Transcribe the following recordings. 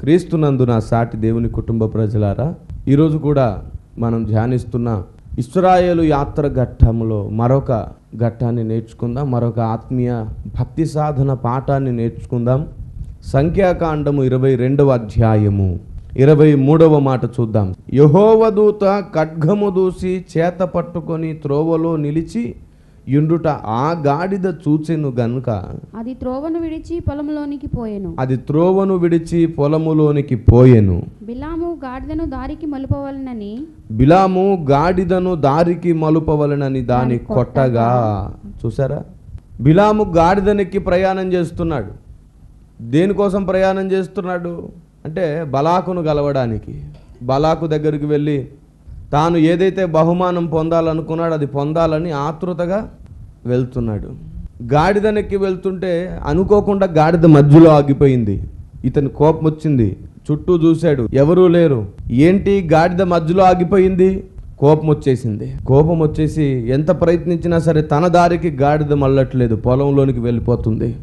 క్రీస్తునందు నా సాటి దేవుని కుటుంబ ప్రజలారా ఈరోజు కూడా మనం ధ్యానిస్తున్న ఇస్రాయేలు యాత్ర ఘట్టంలో మరొక ఘట్టాన్ని నేర్చుకుందాం మరొక ఆత్మీయ భక్తి సాధన పాఠాన్ని నేర్చుకుందాం. సంఖ్యాకాండము ఇరవై రెండవ అధ్యాయము ఇరవై మూడవ మాట చూద్దాం. యహోవదూత ఖడ్గము దూసి చేత పట్టుకొని త్రోవలో నిలిచి యుండుట ఆ గాడిద చూచెను గనుక అది త్రోవను విడిచి పొలంలోనికి పోయెను. అది త్రోవను విడిచి పొలములోనికి పోయెను. బిలాము గాడిదను దారికి మలుపవలనని? బిలాము గాడిదను దారికి మలుపవలనని దాని కొట్టగా. చూసారా? బిలాము గాడిదనెక్కి ప్రయాణం చేస్తున్నాడు. దేనికోసం ప్రయాణం చేస్తున్నాడు? అంటే బలాకును గలవడానికి. బలాకు దగ్గరికి వెళ్ళి తాను ఏదైతే బహుమానం పొందాలనుకున్నాడో అది పొందాలని ఆతృతగా వెళ్తున్నాడు. గాడిదనెక్కి వెళ్తుంటే అనుకోకుండా గాడిద మధ్యలో ఆగిపోయింది. ఇతని కోపం వచ్చింది. చుట్టూ చూశాడు. ఎవరూ లేరు. ఏంటి గాడిద మధ్యలో ఆగిపోయింది? కోపం వచ్చేసింది. కోపం వచ్చేసి ఎంత ప్రయత్నించినా సరే తన దారికి గాడిద మళ్ళట్లేదు. పొలంలోనికి వెళ్ళిపోతుంది.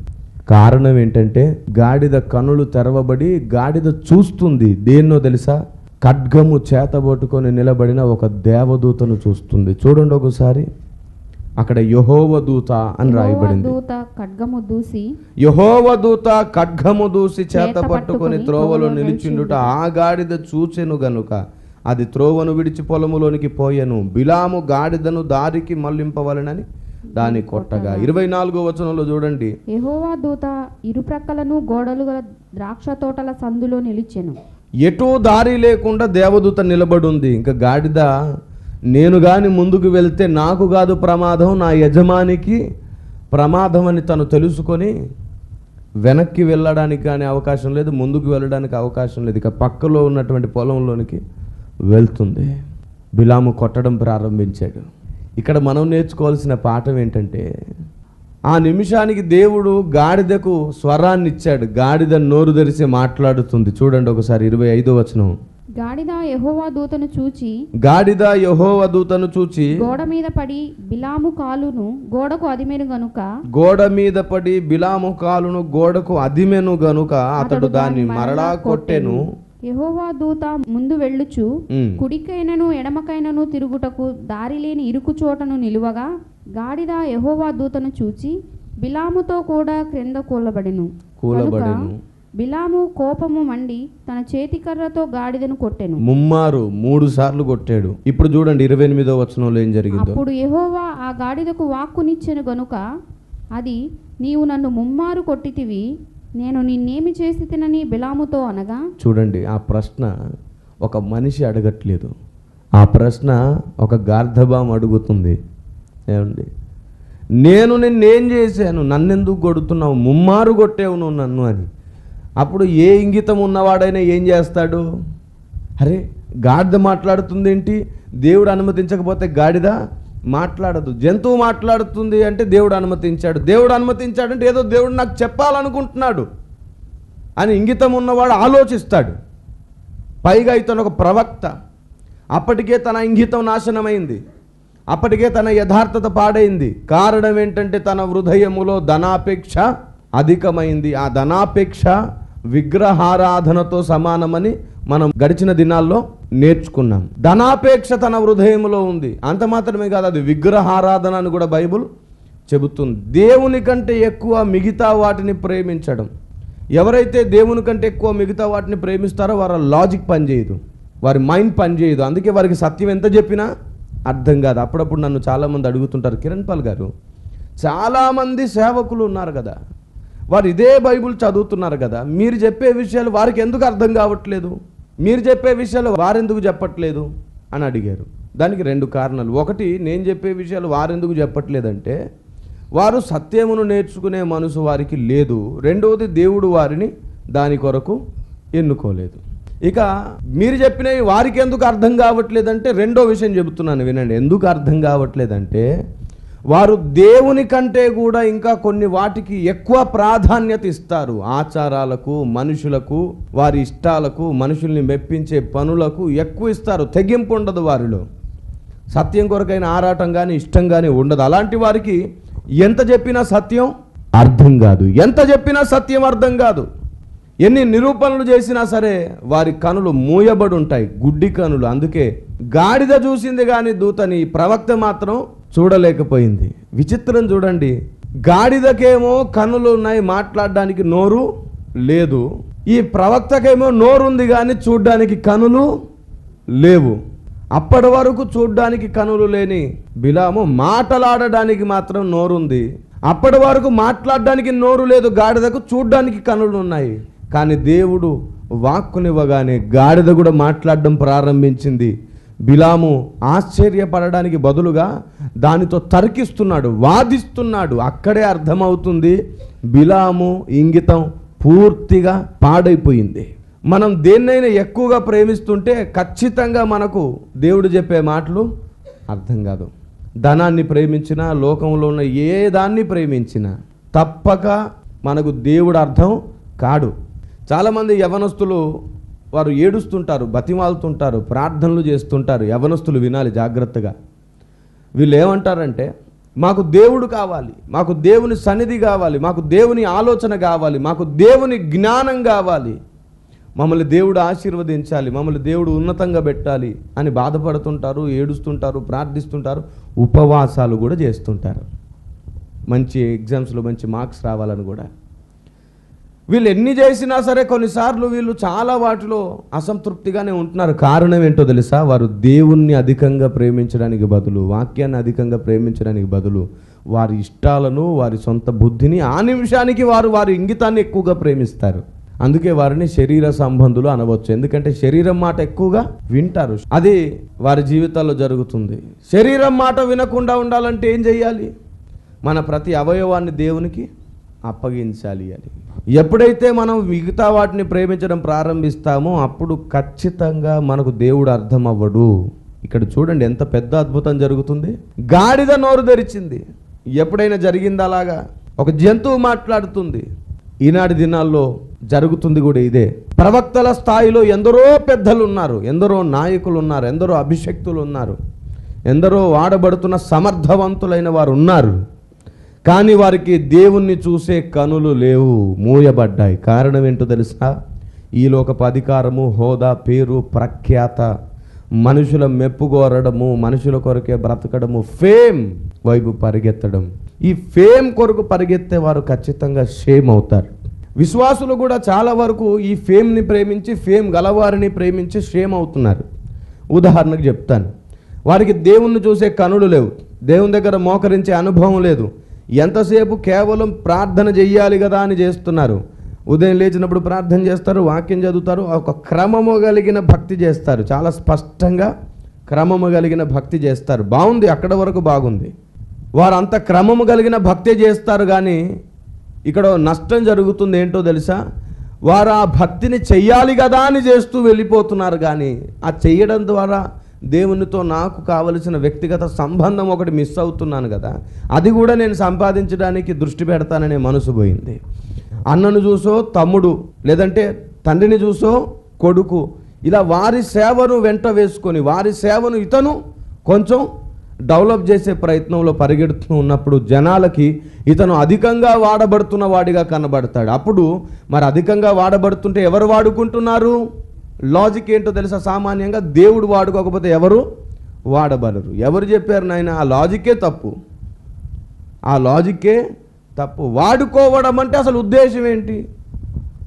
కారణం ఏంటంటే గాడిద కనులు తెరవబడి గాడిద చూస్తుంది. దేన్నో తెలుసా? ఖడ్గము చేతబట్టుకొని నిలబడిన ఒక దేవదూతను చూస్తుంది. చూడండి ఒకసారి. అక్కడ యహోవ దూత అని రాయబడింది. దూత ఖడ్గము దూసి యహోవ దూత ఖడ్గము దూసి చేత పట్టుకొని త్రోవలో నిలిచిండుట ఆ గాడిద చూచెను గనుక అది త్రోవను విడిచి పొలములోనికి పోయెను. బిలాము గాడిదను దారికి మళ్ళింపవలనని దాని కొట్టగా. ఇరవై నాలుగో వచనంలో చూడండి. యెహోవా దూత ఇరుప్రక్కలను గోడలు గల ద్రాక్ష తోటల సందులో నిలిచెను. ఎటూ దారి లేకుండా దేవదూత నిలబడి ఉంది ఇంకా గాడిద నేను కానీ ముందుకు వెళ్తే నాకు కాదు ప్రమాదం నా యజమానికి ప్రమాదం అని తను తెలుసుకొని వెనక్కి వెళ్ళడానికి కానీ అవకాశం లేదు ముందుకు వెళ్ళడానికి అవకాశం లేదు. ఇక పక్కలో ఉన్నటువంటి పొలంలోనికి వెళ్తుంది. బిలాము కొట్టడం ప్రారంభించాడు. ఇక్కడ మనం నేర్చుకోవాల్సిన పాఠం ఏంటంటే ఆ నిమిషానికి దేవుడు గాడిదకు స్వరాన్ని ఇచ్చాడు గాడిద నోరు తెరిచి మాట్లాడుతుంది. చూడండి ఒకసారి ఇరవై ఐదో వచనం. గాడిద యెహోవా దూతను చూచి గాడిద యహోవ దూతను చూచి గోడ మీద పడి బిలాము కాలును గోడకు అదిమెను గనుక గోడ మీద పడి బిలాము కాలును గోడకు అదిమెను గనుక అతడు దాన్ని మరలా కొట్టెను యెహోవా దూత ముందు వెళ్ళుచు. కుడికైనను ఎడమకైనను తిరుగుటకు దారి లేని ఇరుకు చోటను నిలువగా గాడిద యెహోవా దూతను చూచి బిలాముతో కూడా క్రింద కూలబడెను కూలబడెను. బిలాము కోపము మండి తన చేతికర్రతో గాడిదను కొట్టెను. ముమ్మారు మూడు సార్లు కొట్టాడు. ఇప్పుడు చూడండి ఇరవై ఎనిమిదో వచనంలో ఏం జరిగిందో. అప్పుడు యెహోవా ఆ గాడిదకు వాక్కునిచ్చెను గనుక అది నీవు నన్ను ముమ్మారు కొట్టితివి నేను నిన్నేమి చేసి తినని బిలాముతో అనగా చూడండి ఆ ప్రశ్న ఒక మనిషి అడగట్లేదు. ఆ ప్రశ్న ఒక గార్ధబాం అడుగుతుంది. ఏమండి? నేను నిన్నేం చేశాను? నన్నెందుకు కొడుతున్నావు? ముమ్మారు కొట్టేవు నువ్వు నన్ను అని. అప్పుడు ఏ ఇంగితం ఉన్నవాడైనా ఏం చేస్తాడు? అరే గాడిద మాట్లాడుతుంది ఏంటి దేవుడు అనుమతించకపోతే గాడిద మాట్లాడదు. జంతువు మాట్లాడుతుంది అంటే దేవుడు అనుమతించాడు. దేవుడు అనుమతించాడంటే ఏదో దేవుడు నాకు చెప్పాలనుకుంటున్నాడు అని ఇంగితం ఉన్నవాడు ఆలోచిస్తాడు. పైగా ఇతను ఒక ప్రవక్త. అప్పటికే తన ఇంగితం నాశనమైంది. అప్పటికే తన యథార్థత పాడైంది. కారణం ఏంటంటే తన హృదయములో ధనాపేక్ష అధికమైంది. ఆ ధనాపేక్ష విగ్రహారాధనతో సమానమని మనం గడిచిన దినాల్లో నేర్చుకున్నాం. ధనాపేక్ష తన హృదయంలో ఉంది. అంత మాత్రమే కాదు అది విగ్రహారాధన అని కూడా బైబుల్ చెబుతుంది. దేవుని కంటే ఎక్కువ మిగతా వాటిని ప్రేమించడం. ఎవరైతే దేవుని కంటే ఎక్కువ మిగతా వాటిని ప్రేమిస్తారో వారి లాజిక్ పనిచేయదు వారి మైండ్ పనిచేయదు అందుకే వారికి సత్యం ఎంత చెప్పినా అర్థం కాదు. అప్పుడప్పుడు నన్ను చాలామంది అడుగుతుంటారు కిరణ్ పాల్ గారు చాలామంది సేవకులు ఉన్నారు కదా వారు ఇదే బైబుల్ చదువుతున్నారు కదా. మీరు చెప్పే విషయాలు వారికి ఎందుకు అర్థం కావట్లేదు? మీరు చెప్పే విషయాలు వారెందుకు చెప్పట్లేదు? అని అడిగారు. దానికి రెండు కారణాలు. ఒకటి నేను చెప్పే విషయాలు వారెందుకు చెప్పట్లేదంటే వారు సత్యమును నేర్చుకునే మనసు వారికి లేదు. రెండవది దేవుడు వారిని దాని కొరకు ఎన్నుకోలేదు. ఇక మీరు చెప్పినవి వారికి ఎందుకు అర్థం కావట్లేదంటే రెండో విషయం చెబుతున్నాను వినండి. ఎందుకు అర్థం కావట్లేదంటే వారు దేవుని కంటే కూడా ఇంకా కొన్ని వాటికి ఎక్కువ ప్రాధాన్యత ఇస్తారు. ఆచారాలకు మనుషులకు వారి ఇష్టాలకు మనుషుల్ని మెప్పించే పనులకు ఎక్కువ ఇస్తారు. తెగింపు ఉండదు వారిలో. సత్యం కొరకైన ఆరాటం కానీ ఇష్టం కానీ ఉండదు. అలాంటి వారికి ఎంత చెప్పినా సత్యం అర్థం కాదు. ఎంత చెప్పినా సత్యం అర్థం కాదు. ఎన్ని నిరూపణలు చేసినా సరే వారి కనులు మూయబడి ఉంటాయి గుడ్డి కనులు. అందుకే గాడిద చూసింది కానీ దూతని ప్రవక్త మాత్రం చూడలేకపోయింది. విచిత్రం చూడండి. గాడిదకేమో కనులు ఉన్నాయి మాట్లాడడానికి నోరు లేదు. ఈ ప్రవక్తకేమో నోరుంది కానీ చూడ్డానికి కనులు లేవు. అప్పటి వరకు చూడ్డానికి కనులు లేని బిలాము మాటలాడడానికి మాత్రం నోరుంది. అప్పటి వరకు మాట్లాడడానికి నోరు లేదు గాడిదకు చూడ్డానికి కనులు ఉన్నాయి. కానీ దేవుడు వాక్కునివ్వగానే గాడిద కూడా మాట్లాడడం ప్రారంభించింది. బిలాము ఆశ్చర్యపడడానికి బదులుగా దానితో తర్కిస్తున్నాడు వాదిస్తున్నాడు. అక్కడే అర్థమవుతుంది బిలాము ఇంగితం పూర్తిగా పాడైపోయింది. మనం దేన్నైనా ఎక్కువగా ప్రేమిస్తుంటే ఖచ్చితంగా మనకు దేవుడు చెప్పే మాటలు అర్థం కాదు. ధనాన్ని ప్రేమించినా లోకంలో ఉన్న ఏ దాన్ని ప్రేమించినా తప్పక మనకు దేవుడు అర్థం కాడు. చాలామంది యవనస్తులు వారు ఏడుస్తుంటారు బతిమాలుతుంటారు ప్రార్థనలు చేస్తుంటారు యవనస్తులు వినాలి జాగ్రత్తగా. వీళ్ళు ఏమంటారంటే మాకు దేవుడు కావాలి మాకు దేవుని సన్నిధి కావాలి మాకు దేవుని ఆలోచన కావాలి మాకు దేవుని జ్ఞానం కావాలి. మమ్మల్ని దేవుడు ఆశీర్వదించాలి మమ్మల్ని దేవుడు ఉన్నతంగా పెట్టాలి అని బాధపడుతుంటారు ఏడుస్తుంటారు ప్రార్థిస్తుంటారు ఉపవాసాలు కూడా చేస్తుంటారు. మంచి ఎగ్జామ్స్లో మంచి మార్క్స్ రావాలని కూడా వీళ్ళు ఎన్ని చేసినా సరే కొన్నిసార్లు వీళ్ళు చాలా వాటిలో అసంతృప్తిగానే ఉంటున్నారు. కారణం ఏంటో తెలుసా? వారు దేవుణ్ణి అధికంగా ప్రేమించడానికి బదులు వాక్యాన్ని అధికంగా ప్రేమించడానికి బదులు వారి ఇష్టాలను వారి సొంత బుద్ధిని ఆ నిమిషానికి వారు వారి ఇంగితాన్ని ఎక్కువగా ప్రేమిస్తారు. అందుకే వారిని శరీర సంబంధులు అనవచ్చు. ఎందుకంటే శరీరం మాట ఎక్కువగా వింటారు. అది వారి జీవితాల్లో జరుగుతుంది. శరీరం మాట వినకుండా ఉండాలంటే ఏం చేయాలి? మన ప్రతి అవయవాన్ని దేవునికి అప్పగించాలి అని. ఎప్పుడైతే మనం మిగతా వాటిని ప్రేమించడం ప్రారంభిస్తామో అప్పుడు ఖచ్చితంగా మనకు దేవుడు అర్థం అవ్వడు ఇక్కడ చూడండి ఎంత పెద్ద అద్భుతం జరుగుతుంది. గాడిద నోరు తెరిచింది. ఎప్పుడైనా జరిగింది అలాగా? ఒక జంతువు మాట్లాడుతుంది. ఈనాటి దినాల్లో జరుగుతుంది కూడా ఇదే. ప్రవక్తల స్థాయిలో ఎందరో పెద్దలు ఉన్నారు ఎందరో నాయకులు ఉన్నారు ఎందరో అభిషక్తులు ఉన్నారు ఎందరో వాడబడుతున్న సమర్థవంతులైన వారు ఉన్నారు కానీ వారికి దేవుణ్ణి చూసే కనులు లేవు మూయబడ్డాయి. కారణం ఏంటో తెలుసా? ఈ లోకపు అధికారము హోదా పేరు ప్రఖ్యాత మనుషుల మెప్పుకోరడము మనుషుల కొరకే బ్రతకడము ఫేమ్ వైపు పరిగెత్తడం. ఈ ఫేమ్ కొరకు పరిగెత్తే వారు ఖచ్చితంగా షేమ్ అవుతారు. విశ్వాసులు కూడా చాలా వరకు ఈ ఫేమ్ని ప్రేమించి ఫేమ్ గలవారిని ప్రేమించి షేమ్ అవుతున్నారు. ఉదాహరణకు చెప్తాను. వారికి దేవుణ్ణి చూసే కనులు లేవు. దేవుని దగ్గర మోకరించే అనుభవం లేదు. ఎంతసేపు కేవలం ప్రార్థన చెయ్యాలి కదా అని చేస్తున్నారు? ఉదయం లేచినప్పుడు ప్రార్థన చేస్తారు వాక్యం చదువుతారు ఒక క్రమము కలిగిన భక్తి చేస్తారు. చాలా స్పష్టంగా క్రమము కలిగిన భక్తి చేస్తారు. బాగుంది అక్కడ వరకు బాగుంది. వారు అంత క్రమము కలిగిన భక్తి చేస్తారు కానీ ఇక్కడ నష్టం జరుగుతుంది ఏంటో తెలుసా? వారు ఆ భక్తిని చెయ్యాలి కదా అని చేస్తూ వెళ్ళిపోతున్నారు కానీ ఆ చెయ్యడం ద్వారా దేవునితో నాకు కావలసిన వ్యక్తిగత సంబంధం ఒకటి మిస్ అవుతున్నాను కదా అది కూడా నేను సంపాదించడానికి దృష్టి పెడతాననే మనసు పోయింది. అన్నను చూసో తమ్ముడు లేదంటే తండ్రిని చూసో కొడుకు ఇలా వారి సేవను వెంట వేసుకొని వారి సేవను ఇతను కొంచెం డెవలప్ చేసే ప్రయత్నంలో పరిగెడుతూ ఉన్నప్పుడు జనాలకి ఇతను అధికంగా వాడబడుతున్న వాడిగా కనబడతాడు. అప్పుడు మరి అధికంగా వాడబడుతుంటే ఎవరు వాడుకుంటున్నారు? లాజిక్ ఏంటో తెలుసా? సామాన్యంగా దేవుడు వాడుకోకపోతే ఎవరు? వాడబడరు. ఎవరు చెప్పారు నాయన? ఆ లాజికే తప్పు. ఆ లాజిక్కే తప్పు. వాడుకోవడం అంటే అసలు ఉద్దేశం ఏంటి?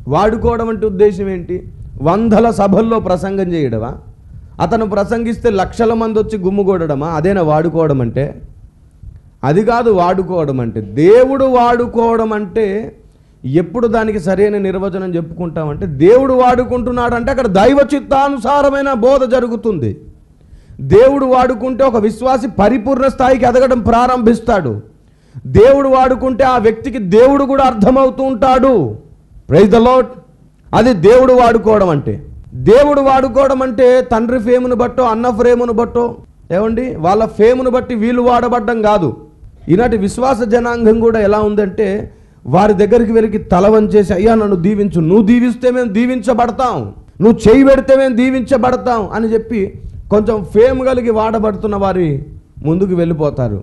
వాడుకోవడం అంటే ఉద్దేశం ఏంటి? వందల సభల్లో ప్రసంగం చేయడమా? అతను ప్రసంగిస్తే లక్షల మంది వచ్చి గుమ్ముగూడడమా అదేనా వాడుకోవడం అంటే? అది కాదు వాడుకోవడం అంటే. దేవుడు వాడుకోవడం అంటే ఎప్పుడు దానికి సరైన నిర్వచనం చెప్పుకుంటామంటే దేవుడు వాడుకుంటున్నాడు అంటే అక్కడ దైవ చిత్తానుసారమైన బోధ జరుగుతుంది. దేవుడు వాడుకుంటే ఒక విశ్వాసి పరిపూర్ణ స్థాయికి ఎదగడం ప్రారంభిస్తాడు. దేవుడు వాడుకుంటే ఆ వ్యక్తికి దేవుడు కూడా అర్థమవుతూ ఉంటాడు. ప్రైజ్ ద లోట్ అది దేవుడు వాడుకోవడం అంటే. దేవుడు వాడుకోవడం అంటే తండ్రి ఫేమును బట్టో అన్న ఫ్రేమును బట్టో ఏమండి? వాళ్ళ ఫేమును బట్టి వీళ్ళు వాడబడ్డం కాదు. ఈనాటి విశ్వాస జనాంగం కూడా ఎలా ఉందంటే వారి దగ్గరికి వెలికి తల వంచేసి అయ్యా నన్ను దీవించు. నువ్వు దీవిస్తే మేము దీవించబడతాం. నువ్వు చేయి పెడితే మేము దీవించబడతాం. అని చెప్పి కొంచెం ఫేమ్ కలిగి వాడబడుతున్న వారి ముందుకు వెళ్ళిపోతారు.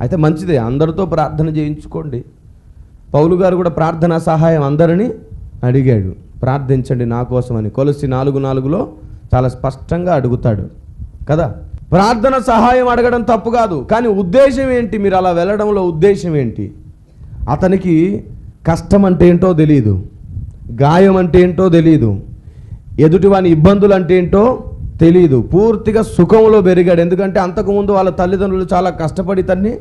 అయితే మంచిదే. అందరితో ప్రార్థన చేయించుకోండి. పౌలు గారు కూడా ప్రార్థనా సహాయం అందరినీ అడిగాడు. ప్రార్థించండి నా కోసమని. కొలసి నాలుగు నాలుగులో చాలా స్పష్టంగా అడుగుతాడు. కదా? ప్రార్థన సహాయం అడగడం తప్పు కాదు. కానీ ఉద్దేశం ఏంటి? మీరు అలా వెళ్ళడంలో ఉద్దేశం ఏంటి? అతనికి కష్టం అంటే ఏంటో తెలియదు గాయం అంటే ఏంటో తెలియదు ఎదుటివాని ఇబ్బందులు అంటే ఏంటో తెలియదు పూర్తిగా సుఖంలో పెరిగాడు. ఎందుకంటే అంతకుముందు వాళ్ళ తల్లిదండ్రులు చాలా కష్టపడి తన్ని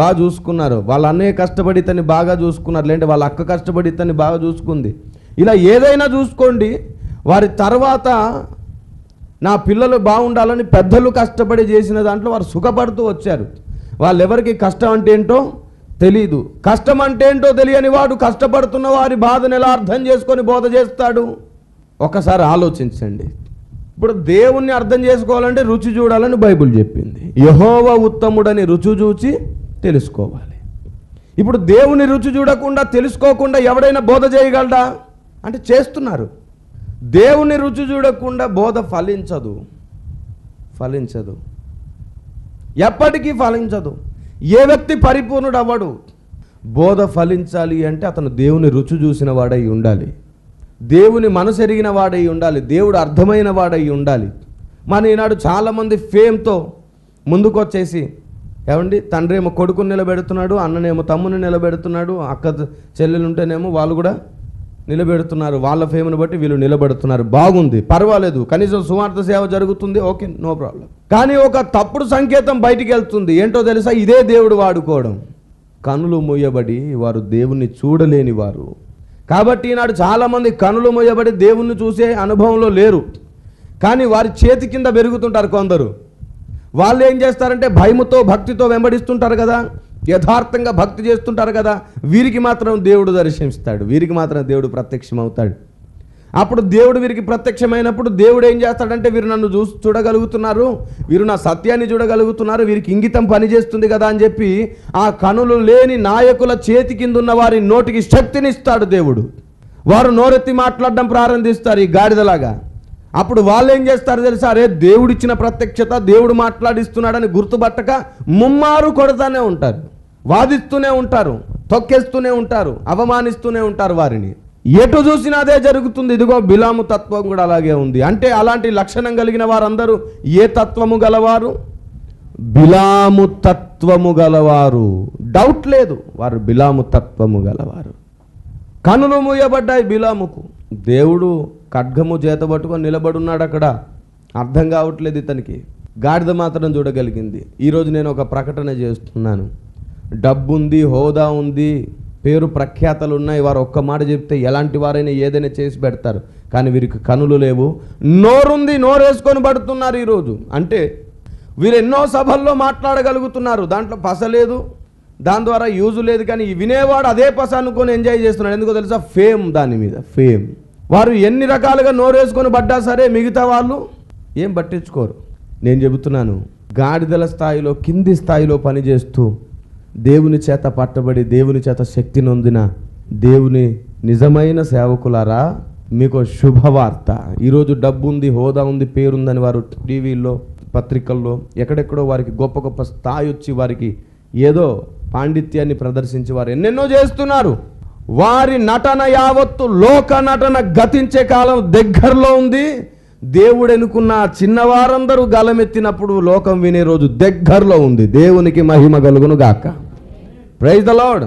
బాగా చూసుకున్నారు. వాళ్ళ అన్నయ్య కష్టపడి తన్ని బాగా చూసుకున్నారు. లేదంటే వాళ్ళ అక్క కష్టపడి తన్ని బాగా చూసుకుంది. ఇలా ఏదైనా చూసుకోండి వారి తర్వాత నా పిల్లలు బాగుండాలని పెద్దలు కష్టపడి చేసిన దాంట్లో వారు సుఖపడుతూ వచ్చారు. వాళ్ళెవరికి కష్టం అంటే ఏంటో తెలీదు. కష్టం అంటే ఏంటో తెలియని వాడు కష్టపడుతున్న వారి బాధను ఎలా అర్థం చేసుకొని బోధ చేస్తాడు? ఒకసారి ఆలోచించండి. ఇప్పుడు దేవుణ్ణి అర్థం చేసుకోవాలంటే రుచి చూడాలని బైబిల్ చెప్పింది. యహోవ ఉత్తముడని రుచి చూచి తెలుసుకోవాలి. ఇప్పుడు దేవుని రుచి చూడకుండా తెలుసుకోకుండా ఎవడైనా బోధ చేయగలడా? అంటే చేస్తున్నారు. దేవుని రుచి చూడకుండా బోధ ఫలించదు. ఫలించదు. ఎప్పటికీ ఫలించదు. ఏ వ్యక్తి పరిపూర్ణుడు అవ్వడు బోధ ఫలించాలి అంటే అతను దేవుని రుచి చూసిన వాడై ఉండాలి. దేవుని మనసు ఎరిగిన వాడై ఉండాలి. దేవుడు అర్థమైన వాడై ఉండాలి. మన ఈనాడు చాలామంది ఫేమ్తో ముందుకొచ్చేసి ఏమండి తండ్రేమో కొడుకుని నిలబెడుతున్నాడు అన్ననేమో తమ్ముని నిలబెడుతున్నాడు అక్క చెల్లెలు ఉంటేనేమో వాళ్ళు కూడా నిలబెడుతున్నారు. వాళ్ళ ఫేమ్ని బట్టి వీళ్ళు నిలబెడుతున్నారు. బాగుంది పర్వాలేదు. కనీసం సువార్త సేవ జరుగుతుంది ఓకే నో ప్రాబ్లం. కానీ ఒక తప్పుడు సంకేతం బయటికి వెళ్తుంది. ఏంటో తెలుసా? ఇదే దేవుడు వాడుకోవడం. కనులు మూయబడి వారు దేవుణ్ణి చూడలేని వారు. కాబట్టి ఈనాడు చాలామంది కనులు మూయబడి దేవుణ్ణి చూసే అనుభవంలో లేరు. కానీ వారి చేతి కింద పెరుగుతుంటారు కొందరు. వాళ్ళు ఏం చేస్తారంటే భయముతో భక్తితో వెంబడిస్తుంటారు కదా. యథార్థంగా భక్తి చేస్తుంటారు కదా. వీరికి మాత్రం దేవుడు దర్శిస్తాడు. వీరికి మాత్రం దేవుడు ప్రత్యక్షమవుతాడు. అప్పుడు దేవుడు వీరికి ప్రత్యక్షమైనప్పుడు దేవుడు ఏం చేస్తాడంటే వీరు నన్ను చూసి చూడగలుగుతున్నారు. వీరు నా సత్యాన్ని చూడగలుగుతున్నారు. వీరికి ఇంగితం పనిచేస్తుంది కదా అని చెప్పి ఆ కనులు లేని నాయకుల చేతి కింద ఉన్న వారి నోటికి శక్తినిస్తాడు దేవుడు. వారు నోరెత్తి మాట్లాడడం ప్రారంభిస్తారు ఈ గాడిదలాగా. అప్పుడు వాళ్ళు ఏం చేస్తారు తెలుసా? అరే దేవుడిచ్చిన ప్రత్యక్షత దేవుడు మాట్లాడిస్తున్నాడని గుర్తుపట్టక ముమ్మారు కొడతానే ఉంటారు. వాదిస్తూనే ఉంటారు తొక్కేస్తూనే ఉంటారు అవమానిస్తూనే ఉంటారు వారిని. ఎటు చూసినా అదే జరుగుతుంది. ఇదిగో బిలాము తత్వం కూడా అలాగే ఉంది. అంటే అలాంటి లక్షణం కలిగిన వారందరూ ఏ తత్వము గలవారు? బిలాము తత్వము గలవారు. డౌట్ లేదు. వారు బిలాము తత్వము గలవారు. కనులు మూయబడ్డాయి బిలాముకు. దేవుడు ఖడ్గము చేత పట్టుకొని నిలబడున్నాడు అక్కడ. అర్థం కావట్లేదు ఇతనికి. గాడిద మాత్రం చూడగలిగింది. ఈరోజు నేను ఒక ప్రకటన చేస్తున్నాను. డబ్బు ఉంది హోదా ఉంది. పేరు ప్రఖ్యాతలు ఉన్నాయి. వారు ఒక్క మాట చెప్తే ఎలాంటి వారైనా ఏదైనా చేసి పెడతారు. కానీ వీరికి కనులు లేవు. నోరుంది నోరేసుకొని పడుతున్నారు ఈరోజు. అంటే వీరు ఎన్నో సభల్లో మాట్లాడగలుగుతున్నారు. దాంట్లో పస లేదు. దాని ద్వారా యూజ్ లేదు. కానీ వినేవాడు అదే పస అనుకొని ఎంజాయ్ చేస్తున్నాడు. ఎందుకో తెలుసా? ఫేమ్ దాని మీద. ఫేమ్. వారు ఎన్ని రకాలుగా నోరేసుకొని పడ్డా సరే మిగతా వాళ్ళు ఏం పట్టించుకోరు. నేను చెబుతున్నాను. గాడిదల స్థాయిలో కింది స్థాయిలో పనిచేస్తూ దేవుని చేత పట్టబడి దేవుని చేత శక్తి నొందిన దేవుని నిజమైన సేవకులారా మీకు శుభవార్త. ఈరోజు డబ్బు ఉంది హోదా ఉంది పేరుందని వారు టీవీల్లో పత్రికల్లో ఎక్కడెక్కడో వారికి గొప్ప గొప్ప స్థాయి వచ్చి వారికి ఏదో పాండిత్యాన్ని ప్రదర్శించి వారు ఎన్నెన్నో చేస్తున్నారు. వారి నటన యావత్తు లోక నటన గతించే కాలం దగ్గరలో ఉంది. దేవుడు చిన్నవారందరూ గలమెత్తినప్పుడు లోకం వినే రోజు దగ్గరలో ఉంది. దేవునికి మహిమ కలుగును గాక. ప్రైజ్ ద లాడ్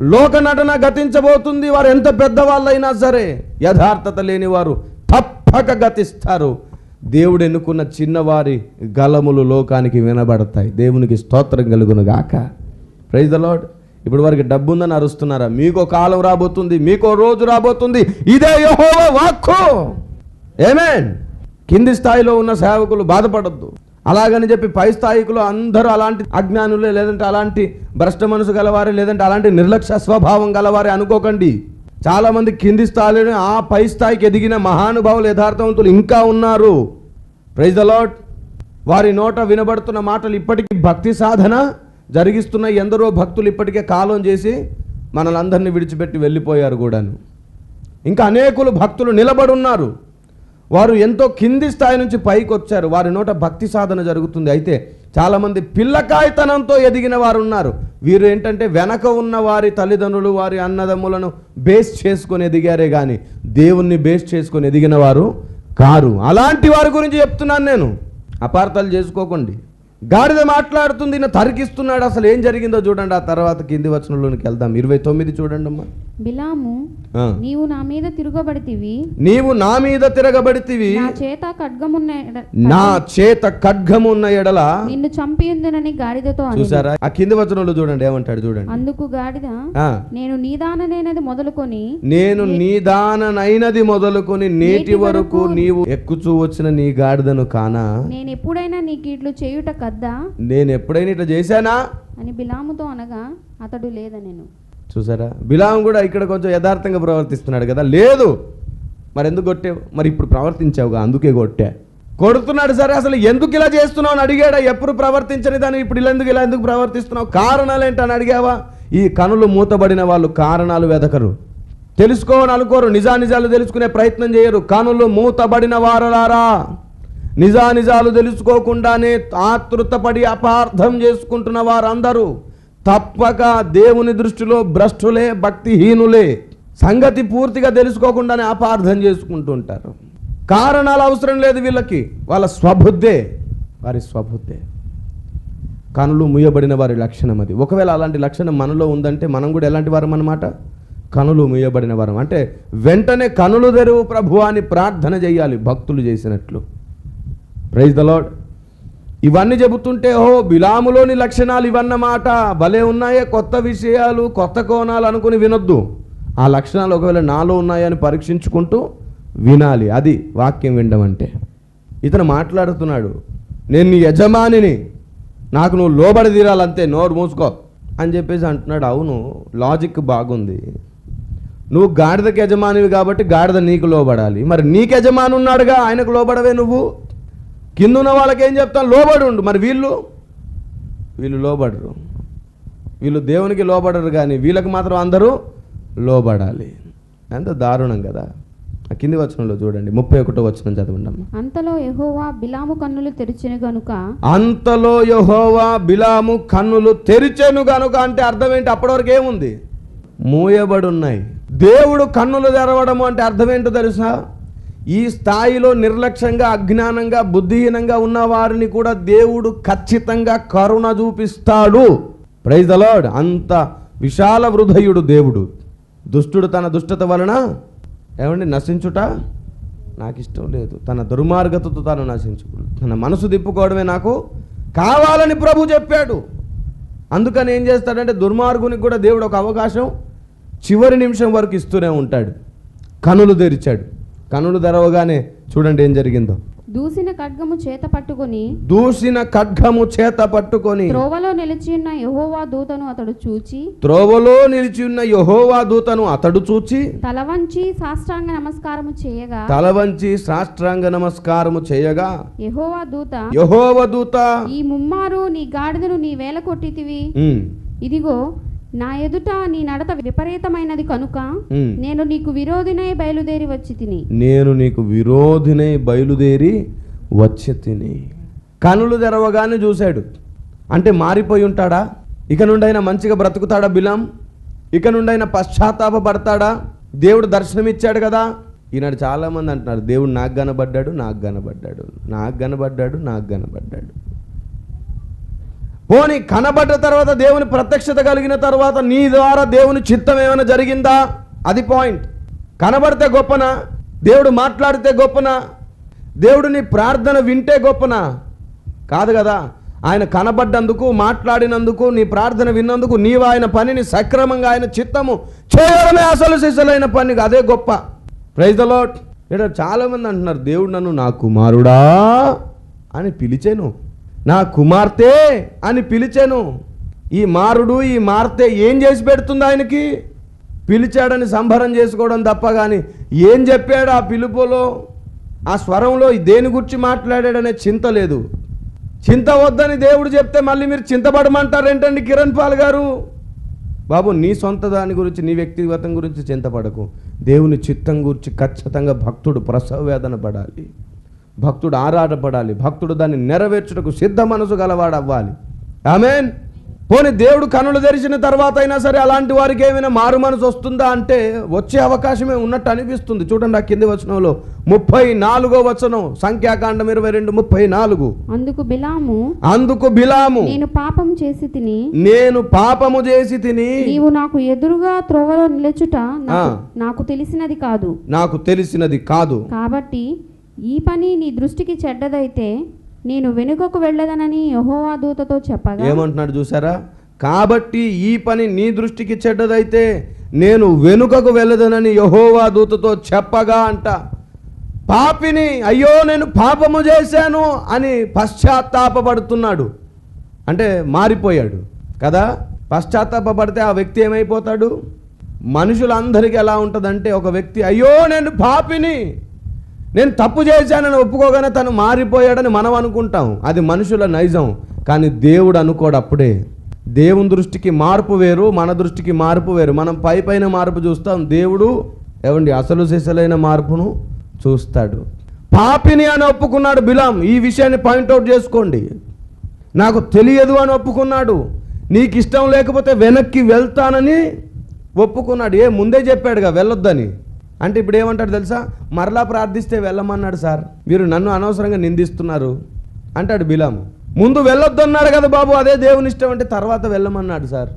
లోక నటన గతించబోతుంది. వారు ఎంత పెద్దవాళ్ళైనా సరే యథార్థత లేని వారు తప్పక గతిస్తారు. దేవుడు ఎన్నుకున్న చిన్నవారి గలములు లోకానికి వినబడతాయి. దేవునికి స్తోత్రం కలుగును గాక. ప్రైజ్ ద లాడ్ ఇప్పుడు వారికి డబ్బు ఉందని అరుస్తున్నారా? మీకో కాలం రాబోతుంది మీకో రోజు రాబోతుంది. ఇదే యెహోవా వాక్కు. ఏమేన్ కింది స్థాయిలో ఉన్న సేవకులు బాధపడద్దు. అలాగని చెప్పి పై స్థాయికులు అందరూ అలాంటి అజ్ఞానులే లేదంటే అలాంటి భ్రష్ట మనసు గలవారే లేదంటే అలాంటి నిర్లక్ష్య స్వభావం గలవారే అనుకోకండి. చాలామంది కింది స్థాయిలో ఆ పై స్థాయికి ఎదిగిన మహానుభావులు యథార్థవంతులు ఇంకా ఉన్నారు. ప్రైజ్ ద లాట్ వారి నోట వినబడుతున్న మాటలు ఇప్పటికీ భక్తి సాధన జరిగిస్తున్న ఎందరో భక్తులు ఇప్పటికే కాలం చేసి మనలందరినీ విడిచిపెట్టి వెళ్ళిపోయారు కూడాను. ఇంకా అనేకులు భక్తులు నిలబడున్నారు. వారు ఎంతో కింది స్థాయి నుంచి పైకి వచ్చారు. వారి నోట భక్తి సాధన జరుగుతుంది. అయితే చాలామంది పిల్లకాయతనంతో ఎదిగిన వారు ఉన్నారు వీరు ఏంటంటే వెనక ఉన్న వారి తల్లిదండ్రులు వారి అన్నదమ్ములను బేస్ చేసుకొని ఎదిగారే కానీ దేవుణ్ణి బేస్ చేసుకొని ఎదిగిన వారు కారు. అలాంటి వారి గురించి చెప్తున్నాను నేను. అపార్థాలు చేసుకోకండి. గాడిద మాట్లాడుతుంది ఈయన తరికిస్తున్నాడు. అసలు ఏం జరిగిందో చూడండి. ఆ తర్వాత కింది వచనంలోనికి వెళ్దాం. ఇరవై తొమ్మిది చూడండి అమ్మా బిలాము. నీవు నా మీద తిరగబడితివి. నీవు నా మీద తిరగబడితివి. నా చేత ఖడ్గమున్న నా చేత ఖడ్గము ఉన్న ఎడల నిన్ను చంపియుందునని గాడిదతో. చూసారా? ఆ కింది వచనంలో చూడండి ఏమంటాడు చూడండి. అందుకు గాడిద నేను నీదాననేనది మొదలుకొని నేను నీ దాననైనది మొదలుకొని నేటి వరకు నీవు ఎక్కుచూ వచ్చిన నీ గాడిదను కానా? నేను ఎప్పుడైనా నీ కీట్లు చేయుట కద్దా? నేను ఎప్పుడైనా ఇట్లా చేశానా? అని బిలాముతో అనగా అతడు లేదనెను. చూసారా? బిలాం కూడా ఇక్కడ కొంచెం యథార్థంగా ప్రవర్తిస్తున్నాడు కదా. లేదు! మరి ఎందుకు కొట్టావు? మరి ఇప్పుడు ప్రవర్తించావుగా అందుకే కొట్టా. కొడుతున్నాడు సరే అసలు ఎందుకు ఇలా చేస్తున్నావు అని అడిగాడా? ఎప్పుడు ప్రవర్తించని దాన్ని ఇప్పుడు ఇలా ఎందుకు ఇలా ఎందుకు ప్రవర్తిస్తున్నావు? కారణాలు ఏంటని అడిగావా? ఈ కనులు మూతబడిన వాళ్ళు కారణాలు వెదకరు. తెలుసుకోవని అనుకోరు నిజానిజాలు తెలుసుకునే ప్రయత్నం చేయరు. కనులు మూతబడిన వారులారా. నిజానిజాలు తెలుసుకోకుండానే ఆతృతపడి అపార్థం చేసుకుంటున్న వారందరూ. తప్పక దేవుని దృష్టిలో భ్రష్టులే భక్తిహీనులే. సంగతి పూర్తిగా తెలుసుకోకుండానే అపార్థం చేసుకుంటుంటారు. కారణాలు అవసరం లేదు వీళ్ళకి. వాళ్ళ స్వబుద్ధే. వారి స్వబుద్ధే. కనులు ముయ్యబడిన వారి లక్షణం అది. ఒకవేళ అలాంటి లక్షణం మనలో ఉందంటే మనం కూడా ఎలాంటి వారం అనమాట కనులు ముయ్యబడిన వారం. అంటే వెంటనే కనులు తెరువు ప్రభు అని ప్రార్థన చేయాలి భక్తులు చేసినట్లు. ప్రైజ్ ద లాడ్ ఇవన్నీ చెబుతుంటే ఓ బిలాములోని లక్షణాలు ఇవన్నమాట భలే ఉన్నాయే కొత్త విషయాలు కొత్త కోణాలు అనుకుని వినొద్దు. ఆ లక్షణాలు ఒకవేళ నాలో ఉన్నాయని పరీక్షించుకుంటూ వినాలి. అది వాక్యం వినడం అంటే. ఇతను మాట్లాడుతున్నాడు నేను నీ యజమానిని నాకు నువ్వు లోబడి తీరాలంతే నోరు మూసుకో అని చెప్పేసి అంటున్నాడు. అవును లాజిక్ బాగుంది. నువ్వు గాడిదకి యజమానివి కాబట్టి గాడిద నీకు లోబడాలి. మరి నీకు యజమాని ఉన్నాడుగా ఆయనకు లోబడవే నువ్వు? కింద ఉన్న వాళ్ళకి ఏం చెప్తాను లోబడి ఉండు మరి వీళ్ళు? వీళ్ళు లోబడరు. వీళ్ళు దేవునికి లోబడరు కానీ వీళ్ళకి మాత్రం అందరూ లోబడాలి. ఎంత దారుణం కదా. ఆ కింది వచనంలో చూడండి. ముప్పై ఒకటో వచనం చదవండి అంతలో యెహోవా బిలాము కన్నులు తెరిచిన గనుక అంతలో యహోవా బిలాము కన్నులు తెరిచెను గనుక అంటే అర్థం ఏంటి? అప్పటి వరకు ఏముంది? మూయబడి ఉన్నాయి దేవుడు కన్నులు తెరవడము అంటే అర్థం ఏంటో తెలుసా? ఈ స్థాయిలో నిర్లక్ష్యంగా అజ్ఞానంగా బుద్ధిహీనంగా ఉన్న వారిని కూడా దేవుడు ఖచ్చితంగా కరుణ చూపిస్తాడు. ప్రైజ్ అలాడ్ లార్డ్ అంత విశాల హృదయుడు దేవుడు. దుష్టుడు తన దుష్టత వలన ఏమండి నశించుట? నాకు ఇష్టం లేదు. తన దుర్మార్గతతో తాను నశించుకుడు. తన మనసు తిప్పుకోవడమే నాకు కావాలని ప్రభు చెప్పాడు. అందుకని ఏం చేస్తాడంటే దుర్మార్గునికి కూడా దేవుడు ఒక అవకాశం చివరి నిమిషం వరకు ఇస్తూనే ఉంటాడు. కనులు తెరిచాడు. కనులు తెరవగానే చూడండి ఏం జరిగిందో. దూసిన ఖడ్గము చేత పట్టుకొని దూసిన ఖడ్గము చేత పట్టుకొని త్రోవలో నిలిచి ఉన్న యెహోవా దూతను అతడు చూచి త్రోవలో నిలిచి ఉన్న యహోవా దూతను అతడు చూచి తల వంచి సాష్టాంగ నమస్కారము చేయగా తల వంచి సాష్టాంగ నమస్కారము చేయగా యెహోవా దూత యహోవ దూత ఈ ముమ్మారు నీ గాడిదను నీ వేల కొట్టితివి. ఇదిగో నా ఎదుట నీ నడత విపరీతమైనది కనుక. నేను నీకు విరోధినై బయలుదేరి వచ్చి తిని. నేను నీకు విరోధినై బయలుదేరి వచ్చి తిని. కనులు తెరవగానే చూశాడు. అంటే మారిపోయి ఉంటాడా? ఇక నుండి అయినా మంచిగా బ్రతుకుతాడా బిలాం? ఇక నుండి అయినా పశ్చాత్తాపడతాడా దేవుడు దర్శనమిచ్చాడు కదా? ఈనాడు చాలామంది అంటున్నారు దేవుడు నాకు కనబడ్డాడు నాకు కనబడ్డాడు నాకు కనబడ్డాడు నాకు కనబడ్డాడు. పోనీ కనబడ్డ తర్వాత దేవుని ప్రత్యక్షత కలిగిన తర్వాత నీ ద్వారా దేవుని చిత్తం ఏమైనా జరిగిందా? అది పాయింట్ కనబడితే గొప్పనా దేవుడు మాట్లాడితే గొప్పన దేవుడు నీ ప్రార్థన వింటే గొప్పన. కాదు కదా ఆయన కనబడ్డందుకు మాట్లాడినందుకు నీ ప్రార్థన విన్నందుకు నీవు ఆయన పనిని సక్రమంగా ఆయన చిత్తము చేయడమే అసలు సిసలైన పని అదే గొప్ప. ప్రైజ్ ద లాట్ ఇక్కడ చాలామంది అంటున్నారు దేవుడు నన్ను నా కుమారుడా? అని పిలిచాను. నా కుమార్తె అని పిలిచాను. ఈ మారుడు ఈ మార్తె ఏం చేసి పెడుతుంది ఆయనకి? పిలిచాడని సంబరం చేసుకోవడం తప్ప కానీ ఏం చెప్పాడు ఆ పిలుపులో? ఆ స్వరంలో దేని గురించి మాట్లాడాడనే చింత లేదు. చింత వద్దని దేవుడు చెప్తే మళ్ళీ మీరు చింతపడమంటారేంటండి కిరణ్ పాల్ గారు? బాబు నీ సొంత దాని గురించి నీ వ్యక్తిగతం గురించి చింతపడకు. దేవుని చిత్తం గురించి ఖచ్చితంగా భక్తుడు ప్రసవ వేదన పడాలి. భక్తుడు ఆరాటపడాలి. భక్తుడు దాన్ని నెరవేర్చుటకు సిద్ధ మనసు గలవాడు అవ్వాలి ఆమెన్. పోనీ దేవుడు కనులు తెరిచిన తర్వాత అయినా సరే అలాంటి వారికి ఏమైనా మారు మనసు వస్తుందా అంటే వచ్చే అవకాశమే ఉన్నట్టు అనిపిస్తుంది. చూడండి ఆ కింది వచనంలో ముప్పై నాలుగో వచనం సంఖ్యాకాండం ఇరవై రెండు ముప్పై నాలుగు. అందుకు బిలాము అందుకు బిలాము నేను పాపం చేసి తిని నేను పాపము చేసి తిని నీవు నాకు ఎదురుగా త్రోవలో నిలచుట. నాకు తెలిసినది కాదు. నాకు తెలిసినది కాదు. కాబట్టి ఈ పని నీ దృష్టికి చెడ్డదైతే నేను వెనుకకు వెళ్ళదనని యహోవా దూతతో చెప్పగా ఏమంటున్నాడు చూసారా కాబట్టి ఈ పని నీ దృష్టికి చెడ్డదైతే నేను వెనుకకు వెళ్ళదనని యహోవా దూతతో చెప్పగా అంట. పాపిని అయ్యో నేను పాపము చేశాను అని పశ్చాత్తాపపడుతున్నాడు. అంటే మారిపోయాడు. కదా? పశ్చాత్తాపడితే ఆ వ్యక్తి ఏమైపోతాడు? మనుషులందరికీ ఎలా ఉంటుందంటే ఒక వ్యక్తి అయ్యో నేను పాపిని నేను తప్పు చేశానని ఒప్పుకోగానే తను మారిపోయాడని మనం అనుకుంటాం. అది మనుషుల నైజం. కానీ దేవుడు అనుకోడు అప్పుడే. దేవుని దృష్టికి మార్పు వేరు మన దృష్టికి మార్పు వేరు. మనం పై పైన మార్పు చూస్తాం. దేవుడు ఏమండి అసలు సిసలైన మార్పును చూస్తాడు. పాపిని అని ఒప్పుకున్నాడు బిలాం. ఈ విషయాన్ని పాయింట్అవుట్ చేసుకోండి. నాకు తెలియదు అని ఒప్పుకున్నాడు. నీకు ఇష్టం లేకపోతే వెనక్కి వెళ్తానని ఒప్పుకున్నాడు. ఏ ముందే చెప్పాడుగా వెళ్ళొద్దని. అంటే ఇప్పుడు ఏమంటాడు తెలుసా? మరలా ప్రార్థిస్తే వెళ్ళమన్నాడు సార్. మీరు నన్ను అనవసరంగా నిందిస్తున్నారు అంటాడు బిలాము. ముందు వెళ్ళొద్దు అన్నాడు కదా బాబు అదే దేవుని ఇష్టం అంటే తర్వాత వెళ్ళమన్నాడు సార్.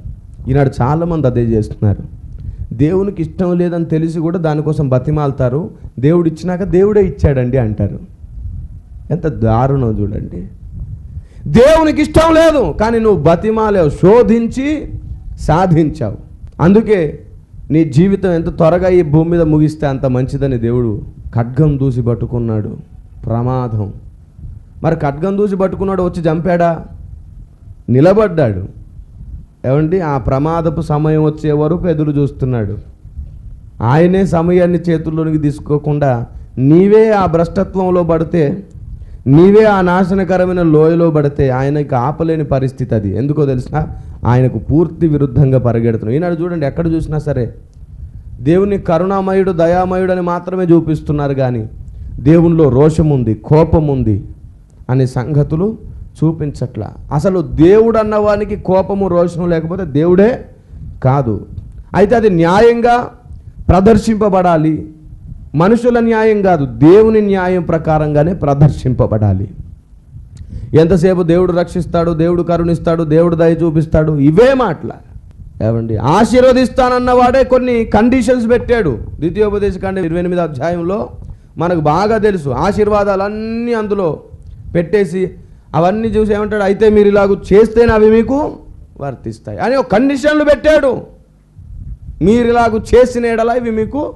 ఈనాడు చాలామంది అదే చేస్తున్నారు. దేవునికి ఇష్టం లేదని తెలిసి కూడా దానికోసం బతిమాలుతారు. దేవుడు ఇచ్చినాక దేవుడే ఇచ్చాడండి అంటారు. ఎంత దారుణం చూడండి. దేవునికి ఇష్టం లేదు కానీ నువ్వు బతిమాలేవు శోధించి సాధించావు. అందుకే నీ జీవితం ఎంత త్వరగా ఈ భూమి మీద ముగిస్తే అంత మంచిదని దేవుడు ఖడ్గం దూసి పట్టుకున్నాడు. ప్రమాదం. మరి ఖడ్గం దూసి పట్టుకున్నాడు వచ్చి చంపాడా? నిలబడ్డాడు. ఏమండి? ఆ ప్రమాదపు సమయం వచ్చే వరకు ఎదురు చూస్తున్నాడు. ఆయనే సమయాన్ని చేతుల్లోనికి తీసుకోకుండా నీవే ఆ భ్రష్టత్వంలో పడితే నీవే ఆ నాశనకరమైన లోయలో పడితే ఆయనకి ఆపలేని పరిస్థితి అది. ఎందుకో తెలిసినా ఆయనకు పూర్తి విరుద్ధంగా పరిగెడుతున్నాం ఈనాడు చూడండి ఎక్కడ చూసినా సరే దేవుని కరుణామయుడు దయామయుడు అని మాత్రమే చూపిస్తున్నారు కానీ దేవునిలో రోషం ఉంది కోపం ఉంది అనే సంగతులు చూపించట్లా. అసలు దేవుడు అన్నవానికి కోపము రోషము లేకపోతే దేవుడే కాదు. అయితే అది న్యాయంగా ప్రదర్శింపబడాలి. మనుషుల న్యాయం కాదు దేవుని న్యాయం ప్రకారంగానే ప్రదర్శింపబడాలి. ఎంతసేపు దేవుడు రక్షిస్తాడు దేవుడు కరుణిస్తాడు దేవుడు దయ చూపిస్తాడు? ఇవే మాటల. ఏమండి? ఆశీర్వదిస్తానన్న వాడే కొన్ని కండిషన్స్ పెట్టాడు. ద్వితీయోపదేశ కాండ ఇరవై ఎనిమిది అధ్యాయంలో మనకు బాగా తెలుసు. ఆశీర్వాదాలన్నీ అందులో పెట్టేసి అవన్నీ చూసి ఏమంటాడు? అయితే మీరు ఇలాగ చేస్తేనే అవి మీకు వర్తిస్తాయి. అని ఒక కండిషన్లు పెట్టాడు. మీరు ఇలాగ చేసిన ఎడల ఇవి మీకు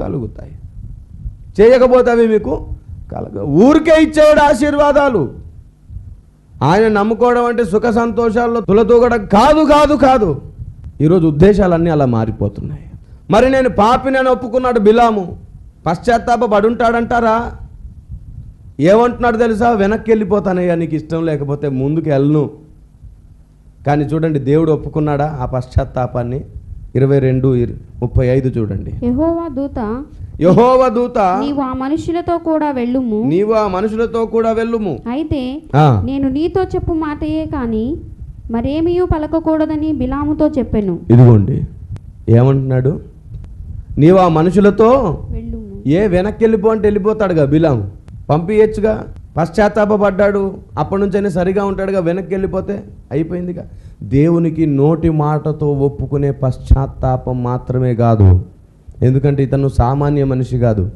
కలుగుతాయి. చేయకపోతే అవి మీకు కలగ ఊరికే ఇచ్చేవాడు ఆశీర్వాదాలు. ఆయన నమ్ముకోవడం అంటే సుఖ సంతోషాల్లో తులతూగడం కాదు కాదు కాదు. ఈరోజు ఉద్దేశాలన్నీ అలా మారిపోతున్నాయి. మరి నేను పాపిని అని ఒప్పుకున్నాడు బిలాము. పశ్చాత్తాప పడుంటాడంటారా? ఏమంటున్నాడు తెలుసా? వెనక్కి వెళ్ళిపోతానయ్యా నీకు ఇష్టం లేకపోతే ముందుకు వెళ్ళను. కానీ చూడండి దేవుడు ఒప్పుకున్నాడా ఆ పశ్చాత్తాపాన్ని? ఇరవై రెండు ముప్పై ఐదు చూడండి. దూత యహోవ దూత నీవు ఆ మనుషులతో కూడా వెళ్ళుము. నీవు ఆ మనుషులతో కూడా వెళ్ళుము. అయితే నేను నీతో చెప్పు మాటయే కాని మరేమియూ పలకకూడదని బిలాముతో చెప్పెను. ఇదిగోండి ఏమంటున్నాడు? నీవు ఆ మనుషులతో ఏ వెనక్కి వెళ్ళిపో అంటే వెళ్ళిపోతాడుగా బిలాం పంపించచ్చుగా పశ్చాత్తాపడ్డాడు అప్పటి నుంచైనా సరిగా ఉంటాడుగా వెనక్కి వెళ్ళిపోతే అయిపోయిందిగా. దేవునికి నోటి మాటతో ఒప్పుకునే పశ్చాత్తాపం మాత్రమే కాదు. ఎందుకంటే ఇతను సామాన్య మనిషి కాదు.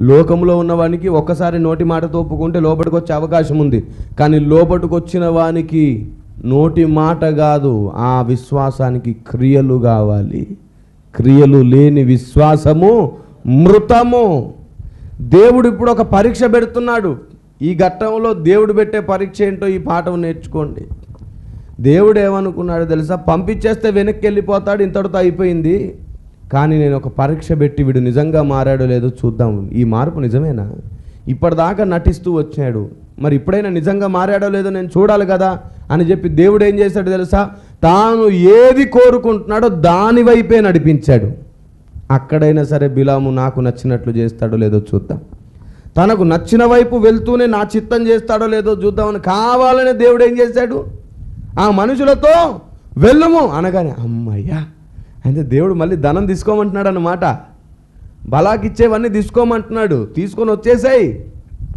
లోకంలో ఉన్నవానికి ఒక్కసారి నోటి మాటతో ఒప్పుకుంటే లోపలికి వచ్చే అవకాశం ఉంది. కానీ లోపలికి వచ్చిన వానికి నోటి మాట కాదు ఆ విశ్వాసానికి క్రియలు కావాలి. క్రియలు లేని విశ్వాసము మృతము. దేవుడు ఇప్పుడు ఒక పరీక్ష పెడుతున్నాడు. ఈ ఘట్టంలో దేవుడు పెట్టే పరీక్ష ఏంటో ఈ పాఠం నేర్చుకోండి. దేవుడు ఏమనుకున్నాడు తెలుసా? పంపించేస్తే వెనక్కి వెళ్ళిపోతాడు ఇంతటితో అయిపోయింది. కానీ నేను ఒక పరీక్ష పెట్టి వీడు నిజంగా మారాడో లేదో చూద్దాం. ఈ మార్పు నిజమేనా? ఇప్పటిదాకా నటిస్తూ వచ్చాడు. మరి ఇప్పుడైనా నిజంగా మారాడో లేదో నేను చూడాలి కదా అని చెప్పి దేవుడు ఏం చేశాడు తెలుసా? తాను ఏది కోరుకుంటున్నాడో దాని వైపే నడిపించాడు. అక్కడైనా సరే బిలాము నాకు నచ్చినట్లు చేస్తాడో లేదో చూద్దాం. తనకు నచ్చిన వైపు వెళ్తూనే నా చిత్తం చేస్తాడో లేదో చూద్దామని కావాలనే దేవుడు ఏం చేశాడు? ఆ మనుషులతో వెళ్ళము అనగానే అమ్మయ్యా అయితే దేవుడు మళ్ళీ ధనం తీసుకోమంటున్నాడు అన్నమాట. బలాకిచ్చేవన్నీ తీసుకోమంటున్నాడు. తీసుకొని వచ్చేసాయి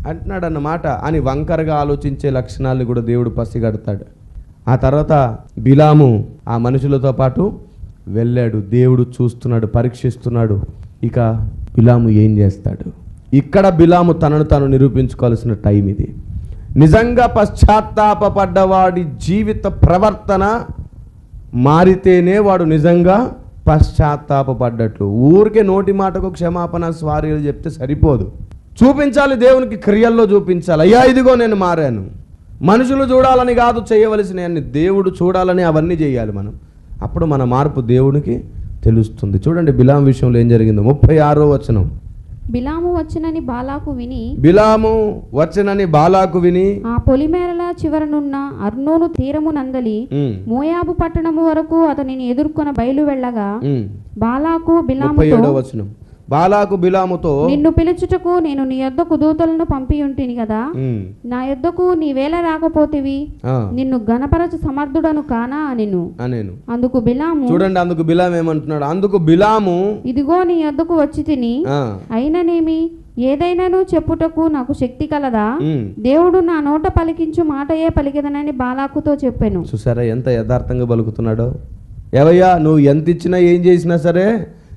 అంటున్నాడు అన్నమాట అని వంకరగా ఆలోచించే లక్షణాలు కూడా దేవుడు పసిగడతాడు. ఆ తర్వాత బిలాము ఆ మనుషులతో పాటు వెళ్ళాడు. దేవుడు చూస్తున్నాడు పరీక్షిస్తున్నాడు. ఇక బిలాము ఏం చేస్తాడు? ఇక్కడ బిలాము తనను తాను నిరూపించుకోవాల్సిన టైం ఇది. నిజంగా పశ్చాత్తాపపడ్డవాడి జీవిత ప్రవర్తన మారితేనే వాడు నిజంగా పశ్చాత్తాపపడ్డట్లు. ఊరికే నోటి మాటకు క్షమాపణ స్వారీలు చెప్తే సరిపోదు. చూపించాలి దేవునికి క్రియల్లో చూపించాలి. అయ్యా ఇదిగో నేను మారాను. మనుషులు చూడాలని కాదు చేయవలసిన అన్ని. దేవుడు చూడాలని అవన్నీ చేయాలి మనం. అప్పుడు మన మార్పు దేవునికి తెలుస్తుంది. చూడండి బిలాం విషయంలో ఏం జరిగిందో. ముప్పై ఆరో వచనం. బిలాము వచ్చినని బాలాకు విని బిలాము వచ్చనని బాలాకు విని ఆ పొలిమేరల చివరనున్న అర్నోను తీరము నందలి మోయాబు పట్టణము వరకు అతనిని ఎదుర్కొన బయలు వెళ్ళగా బాలాకు వచనం. బాలాకు బిలాముతో నిన్ను పిలుచుటకు నేను నీ యొద్దకు దూతలను పంపి ఉంటిని కదా. నా యొద్దకు నీవేళ రాకపోతివి. ఆ, నిన్ను గణపరచు సమర్థుడను కానా అనెను. అనేను. అందుకు బిలాము చూడండి అందుకు బిలాం ఏమంటున్నాడు? అందుకు బిలాము ఇదిగో నీ యొద్దకు వచ్చి తిని. అయిననేమి? ఏదైనాను చెప్పుటకు నాకు శక్తి కలదా? దేవుడు నా నోట పలికించు మాటయే పలికెదనని బాలాకుతో చెప్పాను. చూసారా ఎంత యథార్థంగా పలుకుతున్నాడో ఏవయ్యా నువ్వు ఎంత ఇచ్చినా ఏం చేసినా సరే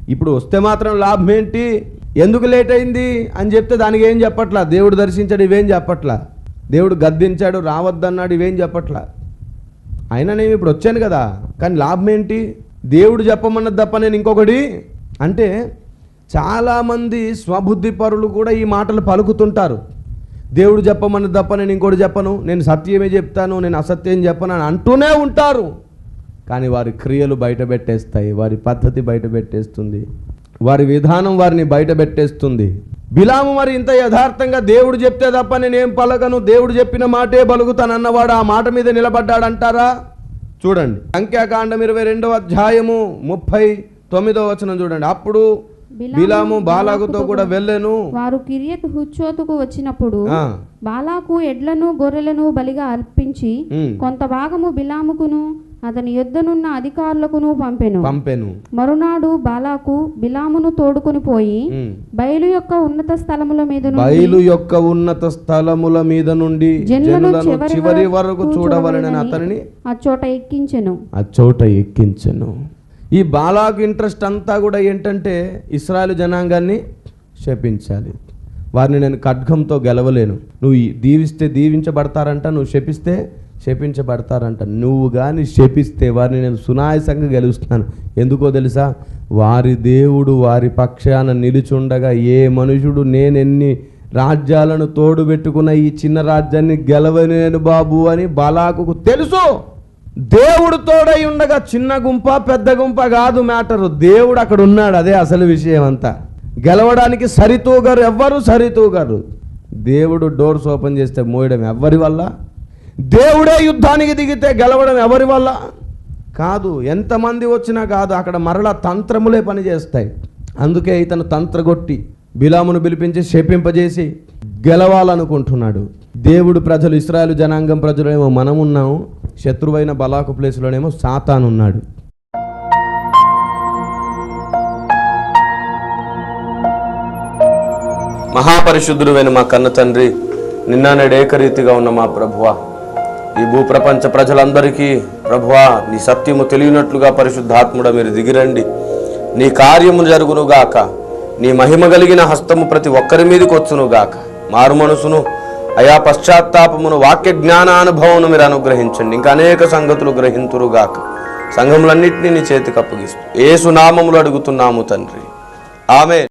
ఇప్పుడు వస్తే మాత్రం లాభం ఏంటి? ఎందుకు లేట్ అయింది? అని చెప్తే దానికి ఏం చెప్పట్లా? దేవుడు దర్శించాడు ఇవేం చెప్పట్లా? దేవుడు గద్దించాడు రావద్దన్నాడు ఇవేం చెప్పట్లా? అయినా నేను ఇప్పుడు వచ్చాను కదా కానీ లాభం ఏంటి? దేవుడు చెప్పమన్నది తప్ప నేను ఇంకొకటి? అంటే చాలామంది స్వబుద్ధి పరులు కూడా ఈ మాటలు పలుకుతుంటారు. దేవుడు చెప్పమన్నది తప్ప నేను ఇంకోటి చెప్పను నేను సత్యమే చెప్తాను నేను అసత్యం చెప్పను అని అంటూనే ఉంటారు. కానీ వారి క్రియలు బయట పెట్టేస్తాయి వారి పద్ధతి బయట పెట్టేస్తుంది. వారి విధానం వారిని బయట పెట్టేస్తుంది. బిలాము మరి ఇంత యథార్థంగా దేవుడు చెప్తే తప్ప నేనేం పలకను? దేవుడు చెప్పిన మాటే పలుకుతానన్నవాడు ఆ మాట మీద నిలబడ్డాడంటారా? చూడండి. సంఖ్యాకాండం ఇరవై రెండవ అధ్యాయము ముప్పై తొమ్మిదవ వచనం చూడండి. అప్పుడు బిలాము బాలాగుతో కూడా వెళ్ళాను. వారు కిరియత్ హుచ్చోతుకు వచ్చినప్పుడు బాలాకు ఎడ్లను గొర్రెలను బలిగా అర్పించి కొంత భాగము బిలాముకును అతని యుద్ధనున్న అధికారులకును పంపెను. పంపెను. మరునాడు బాలాకు బిలామును తోడుకొని పోయి. బయలు యొక్క ఉన్నత స్థలముల మీద బయలు యొక్క ఉన్నత స్థలముల మీద నుండి జనులను చివరి వరకు చూడవలనని అతనిని అచ్చోట ఎక్కించెను. ఆ చోట ఎక్కించను. ఈ బాలాకు ఇంట్రెస్ట్ అంతా కూడా ఏంటంటే ఇస్రాయల్ జనాంగాన్ని శపించాలి. వారిని నేను ఖడ్గంతో గెలవలేను. నువ్వు దీవిస్తే దీవించబడతారంట నువ్వు శపిస్తే శపించబడతారంట. నువ్వు కానీ శపిస్తే వారిని నేను సునాయసంగా గెలుస్తాను. ఎందుకో తెలుసా? వారి దేవుడు వారి పక్షాన నిలుచుండగా ఏ మనుషుడు నేనెన్ని రాజ్యాలను తోడు పెట్టుకున్న ఈ చిన్న రాజ్యాన్ని గెలవలేను బాబు అని బాలాకు తెలుసు. దేవుడు తోడై ఉండగా చిన్న గుంప పెద్ద గుంప కాదు మ్యాటరు. దేవుడు అక్కడ ఉన్నాడు. అదే అసలు విషయం అంతా గెలవడానికి సరితూగారు ఎవ్వరు సరితూగారు. దేవుడు డోర్స్ ఓపెన్ చేస్తే మోయడం ఎవరి వల్ల? దేవుడే యుద్ధానికి దిగితే గెలవడం ఎవరి వల్ల? కాదు ఎంతమంది వచ్చినా కాదు అక్కడ మరలా తంత్రములే పనిచేస్తాయి. అందుకే ఇతను తంత్రగొట్టి బిలామును పిలిపించి శపింపజేసి గెలవాలనుకుంటున్నాడు. దేవుడు ప్రజలు ఇస్రాయలు జనాంగం ప్రజలేమో మనం ఉన్నాము శత్రువైన బలాకు ప్లేస్లోనేమో సాతాను ఉన్నాడు మహాపరిశుద్ధుడువైన మా కన్న తండ్రి నిన్న నేడు ఏకరీతిగా ఉన్న మా ప్రభువా. ఈ భూప్రపంచ ప్రజలందరికీ ప్రభువా నీ సత్యము తెలియనట్లుగా పరిశుద్ధాత్ముడ మీరు దిగిరండి. నీ కార్యము జరుగునుగాక. నీ మహిమ కలిగిన హస్తము ప్రతి ఒక్కరి మీదకి వచ్చునుగాక. మారు మనసును అయా పశ్చాత్తాపమును వాక్య జ్ఞానానుభవమును మీరు అనుగ్రహించండి. ఇంకా అనేక సంగతులు గ్రహింతురుగాక. సంఘములన్నింటినీ నీ చేతికి అప్పగిస్తూ. ఏ సునామములు అడుగుతున్నాము తండ్రి. ఆమె